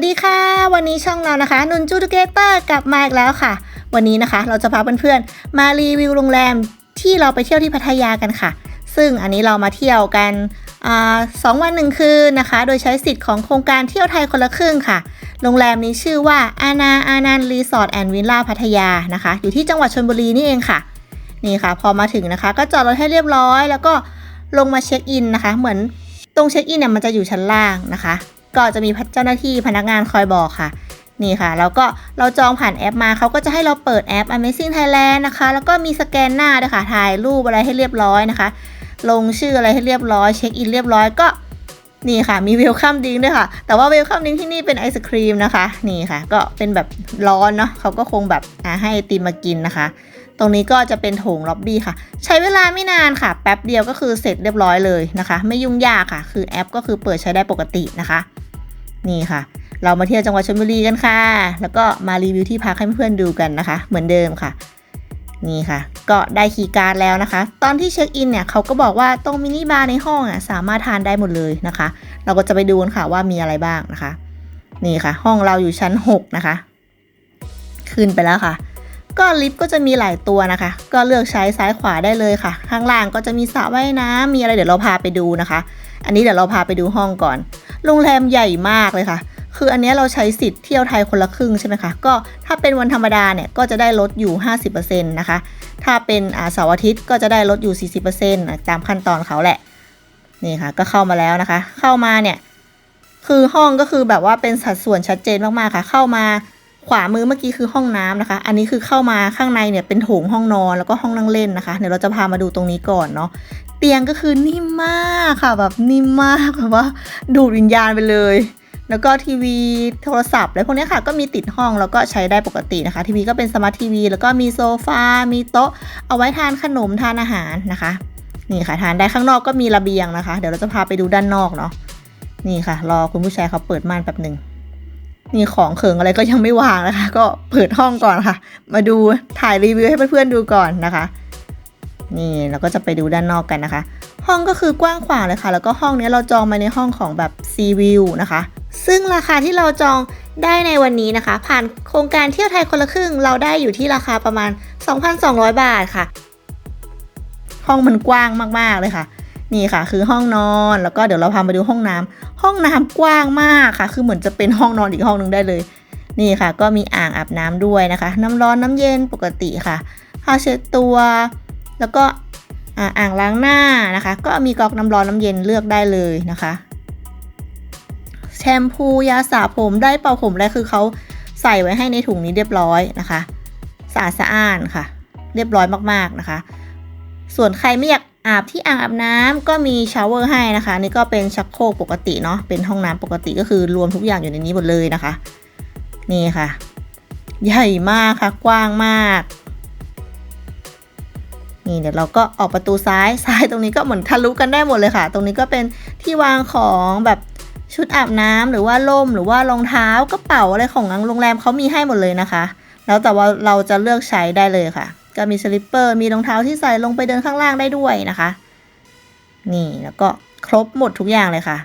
วัสดีค่ะ วันนี้ช่องเรานะคะนุนจูทูเกเตอร์กลับมาอีกแล้วค่ะ วันนี้นะคะ เราจะพาเพื่อนๆมารีวิวโรงแรมที่เราไปเที่ยวที่พัทยากันค่ะ ซึ่งอันนี้เรามาเที่ยวกันอสองวันหนึ่งคืนนะคะ โดยใช้สิทธิ์ของโครงการเที่ยวไทยคนละครึ่งค่ะ โรงแรมนี้ชื่อว่าอาณาอานันรีสอร์ทแอนด์วิลล่าพัทยานะคะ อยู่ที่จังหวัดชลบุรีนี่เองค่ะ นี่ค่ะ พอมาถึงนะคะ ก็จอดรถให้เรียบร้อย แล้วก็ลงมาเช็คอินนะคะ เหมือนตรงเช็คอินเนี่ยมันจะอยู่ชั้นล่างนะคะ ก็จะมีเจ้าหน้าที่พนักงานคอยบอกค่ะ นี่ค่ะ แล้วก็เราจองผ่านแอปมาเขาก็จะให้เราเปิดแอป Amazing Thailand นะคะ แล้วก็มีสแกนหน้าด้วยค่ะถ่ายรูปอะไรให้เรียบร้อยนะคะ ลงชื่ออะไรให้เรียบร้อยเช็คอินเรียบร้อยก็นี่ค่ะ มีเวลคัมดิ้งด้วยค่ะ แต่ว่าเวลคัมดิ้งที่นี่เป็นไอศครีมนะคะ นี่ค่ะ ก็เป็นแบบร้อนเนาะเขาก็คงแบบอ่าให้ติมมากินนะคะ ตรงนี้ก็จะเป็นโถงล็อบบี้ค่ะ ใช้เวลาไม่นานค่ะ แป๊บเดียวก็คือเสร็จเรียบร้อยเลยนะคะ ไม่ยุ่งยากค่ะ คือแอปก็คือเปิดใช้ได้ปกตินะคะ นี่ค่ะ เรามาเที่ยวจังหวัดชลบุรีกันค่ะ แล้วก็มารีวิวที่พักให้เพื่อนดูกันนะคะ เหมือนเดิมค่ะ นี่ค่ะ ก็ได้คีย์การ์ดแล้วนะคะ ตอนที่เช็คอินเนี่ยเขาก็บอกว่าตรงมินิบาร์ในห้องอะสามารถทานได้หมดเลยนะคะ เราก็จะไปดูกันค่ะว่ามีอะไรบ้างนะคะ นี่ค่ะ ห้องเราอยู่ชั้น 6 นะคะ ขึ้นไปแล้วค่ะ ก็ลิฟต์ก็จะมีหลายตัวนะคะ ก็เลือกใช้ซ้ายขวาได้เลยค่ะ ข้างล่างก็จะมีสระว่ายน้ำมีอะไรเดี๋ยวเราพาไปดูนะคะ อันนี้เดี๋ยวเราพาไปดูห้องก่อน โรงแรมใหญ่มากเลยค่ะ คืออันนี้เราใช้สิทธิ์เที่ยวไทยคนละครึ่งใช่ไหมคะ ก็ถ้าเป็นวันธรรมดาเนี่ยก็จะได้ลดอยู่ 50%นะคะ ถ้าเป็นเสาร์อาทิตย์ก็จะได้ลดอยู่ 40%นะตามขั้นตอนเขาแหละ นี่ค่ะ ก็เข้ามาแล้วนะคะ เข้ามาเนี่ย คือห้องก็คือแบบว่าเป็นสัดส่วนชัดเจนมากๆค่ะ เข้ามา ขวามือเมื่อกี้คือห้องน้ำนะคะ อันนี้คือเข้ามาข้างในเนี่ยเป็นโถงห้องนอนแล้วก็ห้องนั่งเล่นนะคะ เดี๋ยวเราจะพามาดูตรงนี้ก่อนเนาะ เตียงก็คือนิ่มมากค่ะแบบนิ่มมากแบบว่าดูดวิญญาณไปเลย แล้วก็ทีวีโทรศัพท์อะไรพวกนี้ค่ะ ก็มีติดห้องแล้วก็ใช้ได้ปกตินะคะ ทีวีก็เป็นสมาร์ททีวีแล้วก็มีโซฟา มีโต๊ะ เอาไว้ทานขนมทานอาหารนะคะ นี่ค่ะทานได้ข้างนอกก็มีระเบียงนะคะ เดี๋ยวเราจะพาไปดูด้านนอกเนาะ นี่ค่ะ รอคุณผู้ชายเขาเปิดม่านแป๊บหนึ่ง นี่ของเขิงอะไรก็ยังไม่วางนะคะ ก็เปิดห้องก่อนค่ะ มาดูถ่ายรีวิวให้เพื่อนๆดูก่อนนะคะนี่เราก็จะไปดูด้านนอกกันนะคะ ห้องก็คือกว้างขวางเลยค่ะ แล้วก็ห้องนี้เราจองมาในห้องของแบบซีวิวนะคะ ซึ่งราคาที่เราจองได้ในวันนี้นะคะ ผ่านโครงการเที่ยวไทยคนละครึ่ง เราได้อยู่ที่ราคาประมาณ 2,200 บาทค่ะ ห้องมันกว้างมากๆเลยค่ะ นี่ค่ะ คือห้องนอนแล้วก็เดี๋ยวเราพามาดูห้องน้ำห้องน้ำกว้างมากค่ะ คือเหมือนจะเป็นห้องนอนอีกห้องหนึงได้เลย นี่ค่ะ ก็มีอ่างอาบน้ำด้วยนะคะ น้ำร้อนน้ำเย็นปกติค่ะผ้าเช็ดตัว แล้วก็อ่างล้างหน้านะคะ ก็มีก๊อกน้ำร้อนน้ำเย็นเลือกได้เลยนะคะแชมพูยาสระผมได้เป่าผมอะไรคือเขาใส่ไว้ให้ในถุงนี้เรียบร้อยนะคะสะอาดสะอ้านค่ะ เรียบร้อยมากๆนะคะ ส่วนใครไม่อยาก อาบที่อ่างอาบน้ำก็มีชาวเวอร์ให้นะคะ นี่ก็เป็นชักโครกปกติเนาะเป็นห้องน้ำปกติก็คือรวมทุกอย่างอยู่ในนี้หมดเลยนะคะ นี่ค่ะ ใหญ่มากค่ะกว้างมาก นี่เดี๋ยวเราก็ออกประตูซ้ายซ้ายตรงนี้ก็เหมือนทะลุกันได้หมดเลยค่ะ ตรงนี้ก็เป็นที่วางของแบบชุดอาบน้ำหรือว่าล่มหรือว่ารองเท้ากระเป๋าอะไรของโรงแรมเขามีให้หมดเลยนะคะ แล้วแต่ว่าเราจะเลือกใช้ได้เลยค่ะ ก็มีสลิปเปอร์มีรองเท้าที่ใส่ลงไปเดินข้างล่างได้ด้วยนะคะ นี่แล้วก็ครบหมดทุกอย่างเลยค่ะ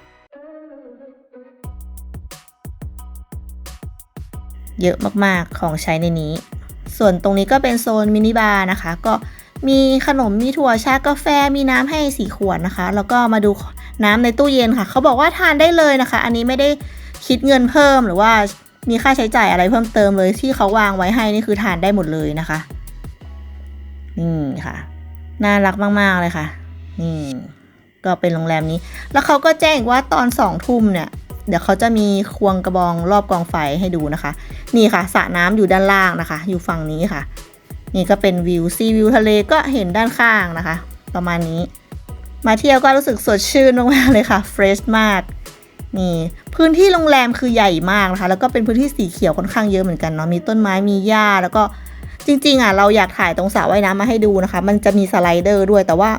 เยอะมากๆของใช้ในนี้ ส่วนตรงนี้ก็เป็นโซนมินิบาร์นะคะ ก็มีขนมมีถั่วชากาแฟมีน้ำให้สีขวดนะคะ แล้วก็มาดูน้ำในตู้เย็นค่ะ เขาบอกว่าทานได้เลยนะคะ อันนี้ไม่ได้คิดเงินเพิ่มหรือว่ามีค่าใช้จ่ายอะไรเพิ่มเติมเลยที่เขาวางไว้ให้นี่คือทานได้หมดเลยนะคะ นี่ค่ะ น่ารักมากๆเลยค่ะ นี่ก็เป็นโรงแรมนี้ แล้วเขาก็แจ้งว่าตอนสองทุ่มเนี่ย เดี๋ยวเขาจะมีควงกระบองรอบกองไฟให้ดูนะคะ นี่ค่ะสระน้ำอยู่ด้านล่างนะคะ อยู่ฝั่งนี้ค่ะ นี่ก็เป็นวิวซีวิวทะเลก็เห็นด้านข้างนะคะ ประมาณนี้ มาเที่ยวก็รู้สึกสดชื่นมากๆเลยค่ะเฟรชมากนี่พื้นที่โรงแรมคือใหญ่มากนะคะ แล้วก็เป็นพื้นที่สีเขียวค่อนข้างเยอะเหมือนกันเนาะมีต้นไม้มีหญ้าแล้วก็ จริงๆอะเราอยากถ่ายตรงสระว่ายน้ำมาให้ดูนะคะ มันจะมีสไลเดอร์ด้วยแต่ว่า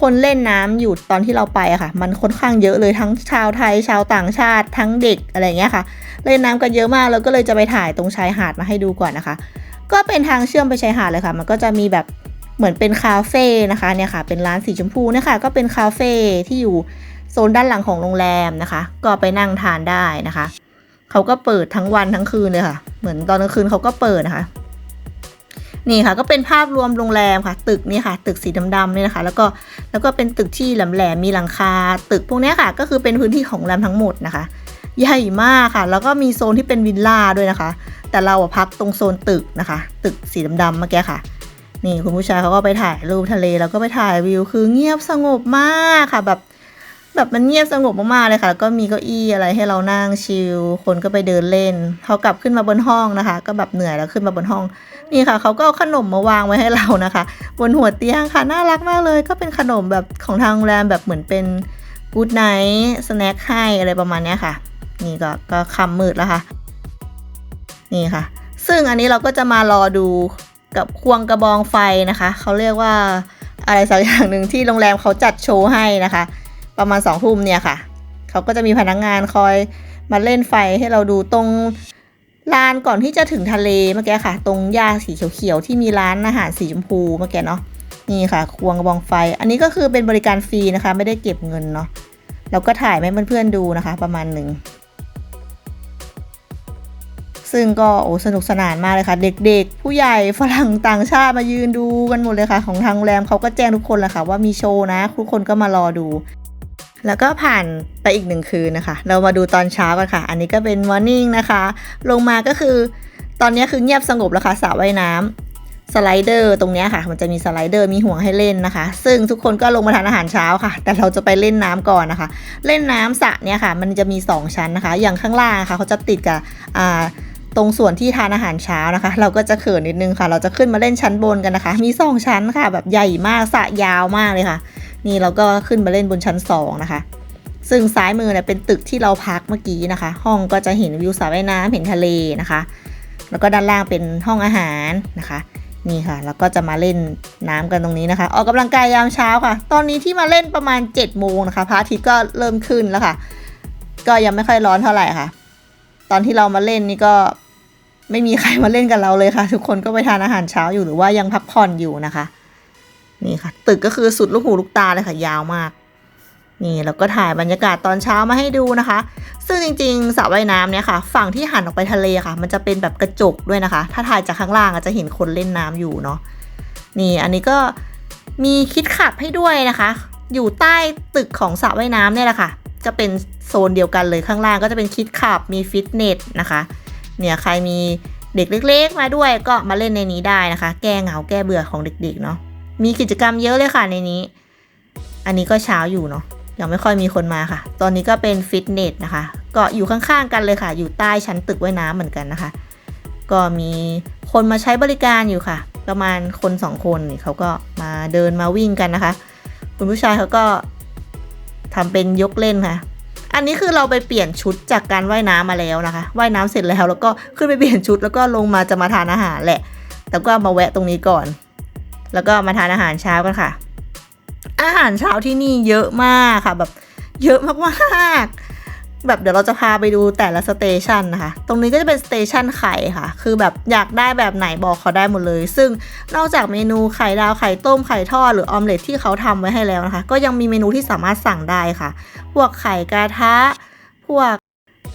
คนเล่นน้ำอยู่ตอนที่เราไปอะค่ะ มันค่อนข้างเยอะเลยทั้งชาวไทย ชาวต่างชาติ ทั้งเด็กอะไรเงี้ยค่ะ เล่นน้ำกันเยอะมากแล้วก็เลยจะไปถ่ายตรงชายหาดมาให้ดูก่อนนะคะ ก็เป็นทางเชื่อมไปชายหาดเลยค่ะ มันก็จะมีแบบเหมือนเป็นคาเฟ่นะคะเนี่ยค่ะ เป็นร้านสีชมพูนี่ยค่ะก็เป็นคาเฟ่ที่อยู่โซนด้านหลังของโรงแรมนะคะ ก็ไปนั่งทานได้นะคะเขาก็เปิดทั้งวันทั้งคืนเลยค่ะ เหมือนตอนกลางคืนเขาก็เปิดนะคะ นี่ค่ะก็เป็นภาพรวมโรงแรมค่ะ ตึกนี่ค่ะ ตึกสีดำๆนี่นะคะ แล้วก็แล้วก็เป็นตึกที่แหลมๆมีหลังคา ตึกพวกนี้ค่ะ ก็คือเป็นพื้นที่ของโรงแรมทั้งหมดนะคะ ใหญ่มากค่ะ แล้วก็มีโซนที่เป็นวิลล่าด้วยนะคะ แต่เราพักตรงโซนตึกนะคะ ตึกสีดำๆเมื่อกี้ค่ะนี่คุณผู้ชายเขาก็ไปถ่ายรูปทะเลแล้วก็ไปถ่ายวิวคือเงียบสงบมากค่ะแบบ แบบมันเงียบสงบมากๆเลยค่ะแล้วก็มีเก้าอี้อะไรให้เรานั่งชิล คนก็ไปเดินเล่น เขากลับขึ้นมาบนห้องนะคะ ก็แบบเหนื่อยแล้วขึ้นมาบนห้อง นี่ค่ะ เขาก็เอาขนมมาวางไว้ให้เรานะคะ บนหัวเตียงค่ะ น่ารักมากเลย ก็เป็นขนมแบบของทางโรงแรมแบบเหมือนเป็นกู๊ดไนท์สแน็คให้อะไรประมาณนี้ค่ะ นี่ก็ก็คำมืดแล้วค่ะ นี่ค่ะ ซึ่งอันนี้เราก็จะมารอดูกับควงกระบองไฟนะคะ เขาเรียกว่าอะไรสักอย่างหนึ่งที่โรงแรมเขาจัดโชว์ให้นะคะ ประมาณสองทุ่มเนี่ยค่ะ เขาก็จะมีพนักงานคอยมาเล่นไฟให้เราดูตรงลานก่อนที่จะถึงทะเลเมื่อกี้ค่ะ ตรงหญ้าสีเขียวๆที่มีร้านอาหารสีชมพูเมื่อกี้เนาะนี่ค่ะ ควงกระบองไฟ อันนี้ก็คือเป็นบริการฟรีนะคะ ไม่ได้เก็บเงินเนาะเราก็ถ่ายให้เพื่อนๆดูนะคะ ประมาณหนึ่งซึ่งก็โอ้สนุกสนานมากเลยค่ะ เด็กๆ ผู้ใหญ่ฝรั่งต่างชาติมายืนดูกันหมดเลยค่ะ ของทางโรงแรมเขาก็แจ้งทุกคนแหละค่ะ ว่ามีโชว์นะ ทุกคนก็มารอดู แล้วก็ผ่านไปอีกหนึ่งคืนนะคะ เรามาดูตอนเช้ากันค่ะ อันนี้ก็เป็นมอร์นิ่งนะคะ ลงมาก็คือ ตอนนี้คือเงียบสงบแล้วค่ะสระว่ายน้ำสไลเดอร์ตรงนี้ค่ะ มันจะมีสไลเดอร์มีห่วงให้เล่นนะคะ ซึ่งทุกคนก็ลงมาทานอาหารเช้าค่ะ แต่เราจะไปเล่นน้ำก่อนนะคะ เล่นน้ำสระเนี่ยค่ะ มันจะมี 2 ชั้นนะคะ อย่างข้างล่างค่ะ เขาจะติดกับอ่าตรงส่วนที่ทานอาหารเช้านะคะ เราก็จะเขินนิดนึงค่ะ เราจะขึ้นมาเล่นชั้นบนกันนะคะ มีสองชั้นค่ะ แบบใหญ่มากสระยาวมากเลยค่ะ นี่เราก็ขึ้นมาเล่นบนชั้นสองนะคะ ซึ่งซ้ายมือเนี่ยเป็นตึกที่เราพักเมื่อกี้นะคะ ห้องก็จะเห็นวิวสระว่ายน้ำเห็นทะเลนะคะ แล้วก็ด้านล่างเป็นห้องอาหารนะคะ นี่ค่ะ แล้วก็จะมาเล่นน้ำกันตรงนี้นะคะ ออกกำลังกายยามเช้าค่ะ ตอนนี้ที่มาเล่นประมาณ7จ็ดโมงนะคะพระอาทิตย์ก็เริ่มขึ้นแล้วค่ะ ก็ยังไม่ค่อยร้อนเท่าไหร่ค่ะ ตอนที่เรามาเล่นนี่ก็ไม่มีใครมาเล่นกับเราเลยค่ะ ทุกคนก็ไปทานอาหารเช้าอยู่หรือว่ายังพักผ่อนอยู่นะคะ นี่ค่ะ ตึกก็คือสุดลูกหูลูกตาเลยค่ะยาวมาก นี่แล้วก็ถ่ายบรรยากาศตอนเช้ามาให้ดูนะคะ ซึ่งจริงๆสระว่ายน้ำเนี่ยค่ะ ฝั่งที่หันออกไปทะเลค่ะ มันจะเป็นแบบกระจกด้วยนะคะ ถ้าถ่ายจากข้างล่างอาจจะเห็นคนเล่นน้ำอยู่เนาะนี่อันนี้ก็มีคิดขับให้ด้วยนะคะ อยู่ใต้ตึกของสระว่ายน้ำเนี่ยแหละค่ะ จะเป็นโซนเดียวกันเลยข้างล่างก็จะเป็นคิดขับมีฟิตเนสนะคะ เนี่ยใครมีเด็กเล็ก ๆ มาด้วยก็มาเล่นในนี้ได้นะคะ แก้เหงาแก้เบื่อของเด็กๆเนาะ มีกิจกรรมเยอะเลยค่ะในนี้ อันนี้ก็เช้าอยู่เนาะยังไม่ค่อยมีคนมาค่ะ ตอนนี้ก็เป็นฟิตเนสนะคะ ก็อยู่ข้างๆกันเลยค่ะ อยู่ใต้ชั้นตึกว่ายน้ำเหมือนกันนะคะ ก็มีคนมาใช้บริการอยู่ค่ะ ประมาณคนสองคนเขาก็มาเดินมาวิ่งกันนะคะ คุณผู้ชายเขาก็ทำเป็นยกเล่นค่ะ อันนี้คือเราไปเปลี่ยนชุดจากการว่ายน้ำมาแล้วนะคะ ว่ายน้ำเสร็จแล้วแล้วก็ขึ้นไปเปลี่ยนชุดแล้วก็ลงมาจะมาทานอาหารแหละ แต่ก็มาแวะตรงนี้ก่อน แล้วก็มาทานอาหารเช้ากันค่ะ อาหารเช้าที่นี่เยอะมากค่ะ แบบเยอะมากๆ แบบเดี๋ยวเราจะพาไปดูแต่ละสเตชันนะคะ ตรงนี้ก็จะเป็นสเตชันไข่ค่ะ คือแบบอยากได้แบบไหนบอกเขาได้หมดเลย ซึ่งนอกจากเมนูไข่ดาวไข่ต้มไข่ทอดหรือออมเล็ตที่เขาทำไว้ให้แล้วนะคะ ก็ยังมีเมนูที่สามารถสั่งได้ค่ะ พวกไข่กระทะ พวก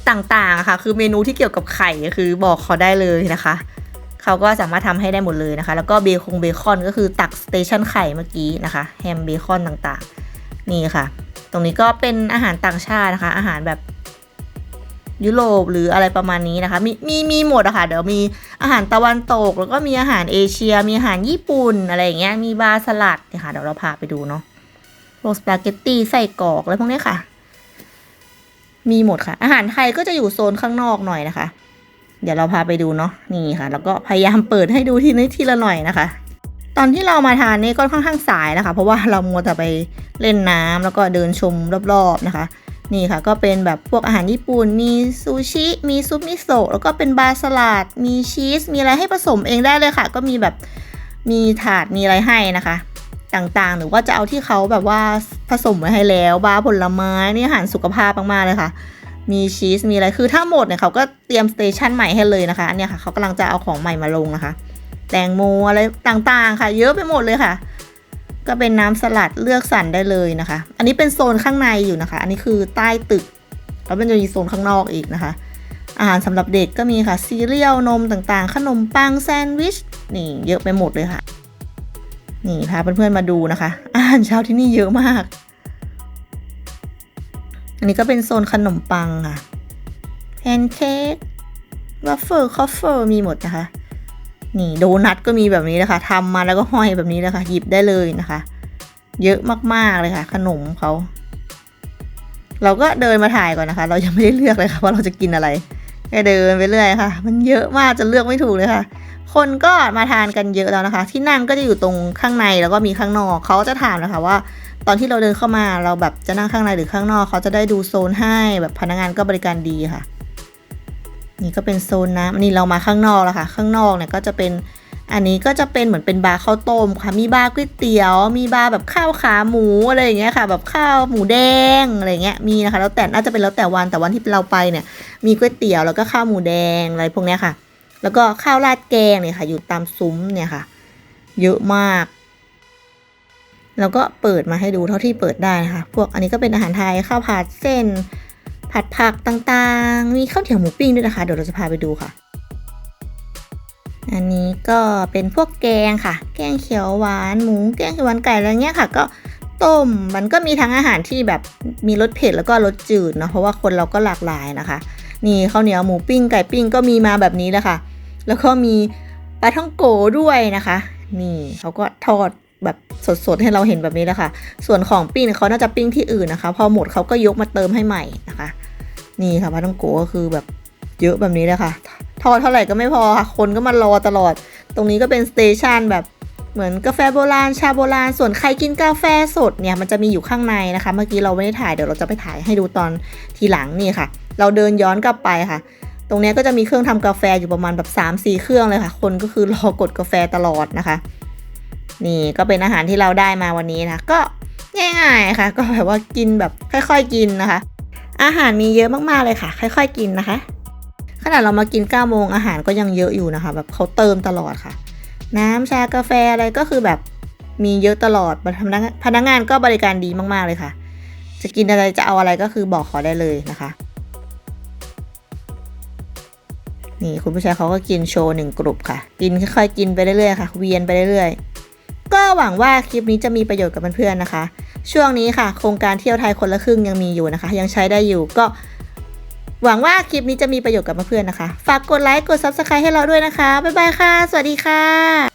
ต่างๆค่ะ คือเมนูที่เกี่ยวกับไข่คือบอกเขาได้เลยนะคะ เขาก็สามารถทำให้ได้หมดเลยนะคะ แล้วก็เบคงเบคอนก็คือตักสเตชันไข่เมื่อกี้นะคะ แฮมเบคอนต่างๆ นี่ค่ะ ตรงนี้ก็เป็นอาหารต่างชาตินะคะ อาหารแบบยุโรปหรืออะไรประมาณนี้นะคะ มีมีมีหมดอะค่ะเดี๋ยวมีอาหารตะวันตก แล้วก็มีอาหารเอเชีย มีอาหารญี่ปุ่นอะไรอย่างเงี้ยมีบาร์สลัดเนี่ยค่ะเดี๋ยวเราพาไปดูเนาะโรสปาเกตตี้ใส่กรอกอะไรพวกนี้ค่ะ มีหมดค่ะ อาหารไทยก็จะอยู่โซนข้างนอกหน่อยนะคะ เดี๋ยวเราพาไปดูเนาะนี่ค่ะ แล้วก็พยายามเปิดให้ดูทีนิดทีละหน่อยนะคะ ตอนที่เรามาทานนี่ก็ค่อนข้างสายนะคะ เพราะว่าเรามัวแต่ไปเล่นน้ำแล้วก็เดินชมรอบๆนะคะ นี่ค่ะก็เป็นแบบพวกอาหารญี่ปุ่นมีซูชิมีซุปมิโซะแล้วก็เป็นบาสลัดมีชีสมีอะไรให้ผสมเองได้เลยค่ะ ก็มีแบบมีถาดมีอะไรให้นะคะต่างๆ หรือว่าจะเอาที่เขาแบบว่าผสมไว้ให้แล้วบาร์ผลไม้นี่อาหารสุขภาพมากๆเลยค่ะ มีชีสมีอะไรคือถ้าหมดเนี่ยเขาก็เตรียมสเตชันใหม่ให้เลยนะคะอันเนี้ยค่ะเขากำลังจะเอาของใหม่มาลงนะคะ แตงโมอะไรต่างๆค่ะ เยอะไปหมดเลยค่ะ ก็เป็นน้ำสลัดเลือกสรรได้เลยนะคะ อันนี้เป็นโซนข้างในอยู่นะคะ อันนี้คือใต้ตึกแล้วมันจะมีโซนข้างนอกอีกนะคะ อาหารสำหรับเด็กก็มีค่ะซีเรียลนมต่างๆ ขนมปังแซนด์วิชนี่เยอะไปหมดเลยค่ะ นี่พาเพื่อนๆมาดูนะคะ อาหารเช้าที่นี่เยอะมาก อันนี้ก็เป็นโซนขนมปังค่ะแพนเค้กวัฟเฟิลคอฟเฟิลมีหมดนะคะ นี่โดนัทก็มีแบบนี้นะคะทำมาแล้วก็ห้อยแบบนี้นะคะ หยิบได้เลยนะคะ เยอะมากๆเลยค่ะ ขนมเขาเราก็เดินมาถ่ายก่อนนะคะ เรายังไม่ได้เลือกเลยค่ะว่าเราจะกินอะไรแค่เดินไปเรื่อยค่ะ มันเยอะมากจนเลือกไม่ถูกเลยค่ะ คนก็มาทานกันเยอะแล้วนะคะ ที่นั่งก็จะอยู่ตรงข้างในแล้วก็มีข้างนอกเขาจะถามนะคะว่า ตอนที่เราเดินเข้ามาเราแบบจะนั่งข้างในหรือข้างนอกเขาจะได้ดูโซนให้แบบพนักงานก็บริการดีค่ะ นี่ก็เป็นโซนน้ำนนี้เรามาข้างนอกแล้วค่ะ ข้างนอกเนี่ยก็จะเป็นอันนี้ก็จะเป็นเหมือนเป็นบาร์ข้าวต้มค่ะ มีบาร์ก๋วยเตี๋ยว มีบาร์แบบข้าวขาหมูอะไรอย่างเงี้ยค่ะ แบบข้าวหมูแดงอะไรเงี้ย มีนะคะ แล้วแต่น่าจะเป็นแล้วแต่วัน แต่วันที่เราไปเนี่ย มีก๋วยเตี๋ยวแล้วก็ข้าวหมูแดงอะไรพวกเนี้ยค่ะ แล้วก็ข้าวราดแกงเนี่ยค่ะ อยู่ตามซุ้มเนี่ยค่ะ เยอะมาก แล้วก็เปิดมาให้ดูเท่าที่เปิดได้นะคะ พวกอันนี้ก็เป็นอาหารไทยข้าวผัดเส้น ผัดผักต่างๆ มีข้าวเหนียวหมูปิ้งด้วยนะคะ เดี๋ยวเราจะพาไปดูค่ะ อันนี้ก็เป็นพวกแกงค่ะ แกงเขียวหวานหมู แกงเขียวหวานไก่อะไรเงี้ยค่ะ ก็ต้ม มันก็มีทั้งอาหารที่แบบมีรสเผ็ดแล้วก็รสจืดเนาะ เพราะว่าคนเราก็หลากหลายนะคะ นี่ข้าวเหนียวหมูปิ้งไก่ปิ้งก็มีมาแบบนี้แหละค่ะ แล้วก็มีปลาท่องโกด้วยนะคะ นี่เขาก็ทอด แบบสดๆให้เราเห็นแบบนี้แหละค่ะ ส่วนของปิ้งเขาน่าจะปิ้งที่อื่นนะคะ พอหมดเขาก็ยกมาเติมให้ใหม่นะคะ นี่ค่ะปลาท่องโกก็คือแบบเยอะแบบนี้เลยค่ะ ทอเท่าไหร่ก็ไม่พอค่ะ คนก็มารอตลอด ตรงนี้ก็เป็นสเตชันแบบเหมือนกาแฟโบราณ ชาโบราณ ส่วนใครกินกาแฟสดเนี่ยมันจะมีอยู่ข้างในนะคะ เมื่อกี้เราไม่ได้ถ่าย เดี๋ยวเราจะไปถ่ายให้ดูตอนทีหลังนี่ค่ะ เราเดินย้อนกลับไปค่ะ ตรงนี้ก็จะมีเครื่องทำกาแฟอยู่ประมาณแบบ3ามสี่เครื่องเลยค่ะ คนก็คือรอกดกาแฟตลอดนะคะ นี่ก็เป็นอาหารที่เราได้มาวันนี้นะก็ง่ายๆค่ะ ก็แบบว่ากินแบบค่อย ๆ กินนะคะ อาหารมีเยอะมากๆเลยค่ะ ค่อย ๆ กินนะคะ ขนาดเรามากิน9โมงอาหารก็ยังเยอะอยู่นะคะ แบบเขาเติมตลอดค่ะ น้ำชากาแฟอะไรก็คือแบบมีเยอะตลอดพนักงานพนักงานก็บริการดีมากๆเลยค่ะ จะกินอะไรจะเอาอะไรก็คือบอกขอได้เลยนะคะนี่คุณผู้ชายเขาก็กินโชว์หนึ่งกลุ่มค่ะ กินค่อยๆกินไปเรื่อยๆค่ะ เวียนไปเรื่อยๆ ก็หวังว่าคลิปนี้จะมีประโยชน์กับเพื่อนๆนะคะ ช่วงนี้ค่ะ โครงการเที่ยวไทยคนละครึ่งยังมีอยู่นะคะ ยังใช้ได้อยู่ก็หวังว่าคลิปนี้จะมีประโยชน์กับเพื่อนๆนะคะ ฝากกดไลค์กด Subscribe ให้เราด้วยนะคะ บ๊ายบายค่ะ สวัสดีค่ะ